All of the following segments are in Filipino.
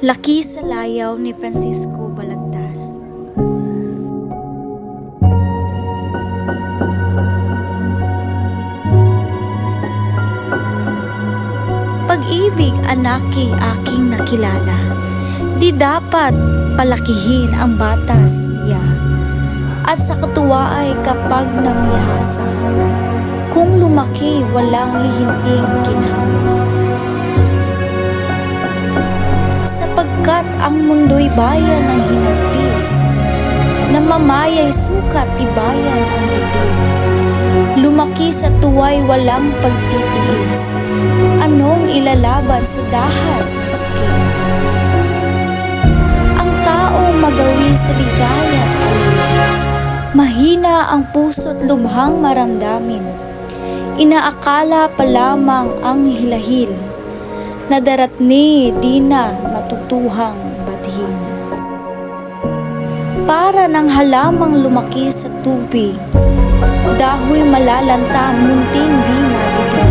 Laki sa layaw ni Francisco Balagtas. Pag-ibig anaki aking nakilala. Di dapat palakihin ang bata sa siya. At sa katuwa ay kapag namihasa. Kung lumaki walang hihinting ginhawa. sapagkat ang mundo'y bayan ng hinagpis. Namamayay sukat tibayan ang dibdib. Lumaki sa tuway walang pagtitiis. Anong ilalaban sa dahas na sikip? Mahina ang puso't lubhang maramdamin. Inaakala pa lamang ang hilahil na daratni di na matutuhang batihin. Para ng halamang lumaki sa tubig, dahoy malalanta munting di madilim.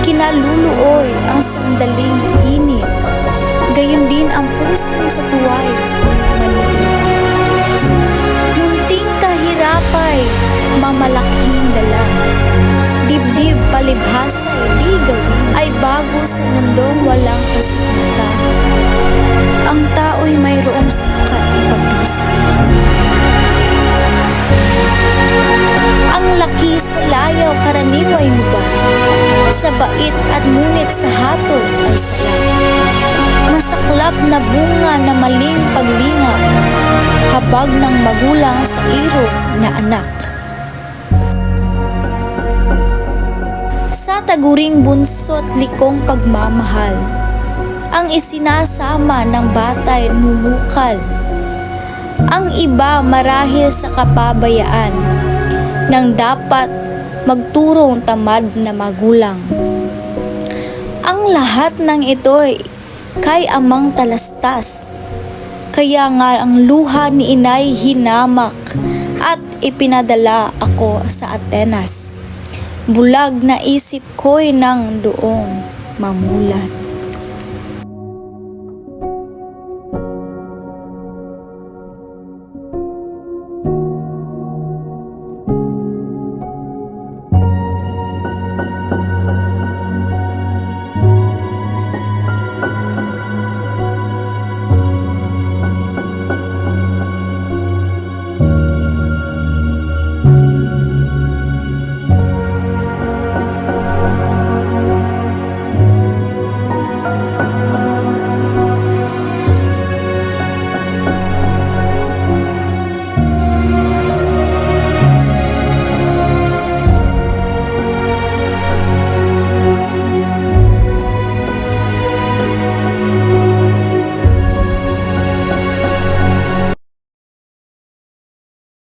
Kinaluluoy ang sandaling init, gayon din ang puso sa tuway mamalaking dala dibdib palibhasa di gawin ay bago sa mundong walang kasikmata. Ang tao'y mayroong sukat ipagdusa. Ang laki sa layaw karaniway mo ba? Sa bait at ngunit sa hatol ay sala. Masaklap na bunga na maling paglingap, habag ng magulang sa iro na anak. Taguring bunso't likong pagmamahal. Ang isinasama ng batay nunukal. Ang iba marahil sa kapabayaan nang dapat magturong tamad na magulang. Ang lahat ng ito'y kay amang talastas. Kaya nga ang luha ni inay hinamak at ipinadala ako sa Atenas bulag na isip ko'y nang doong mamulat.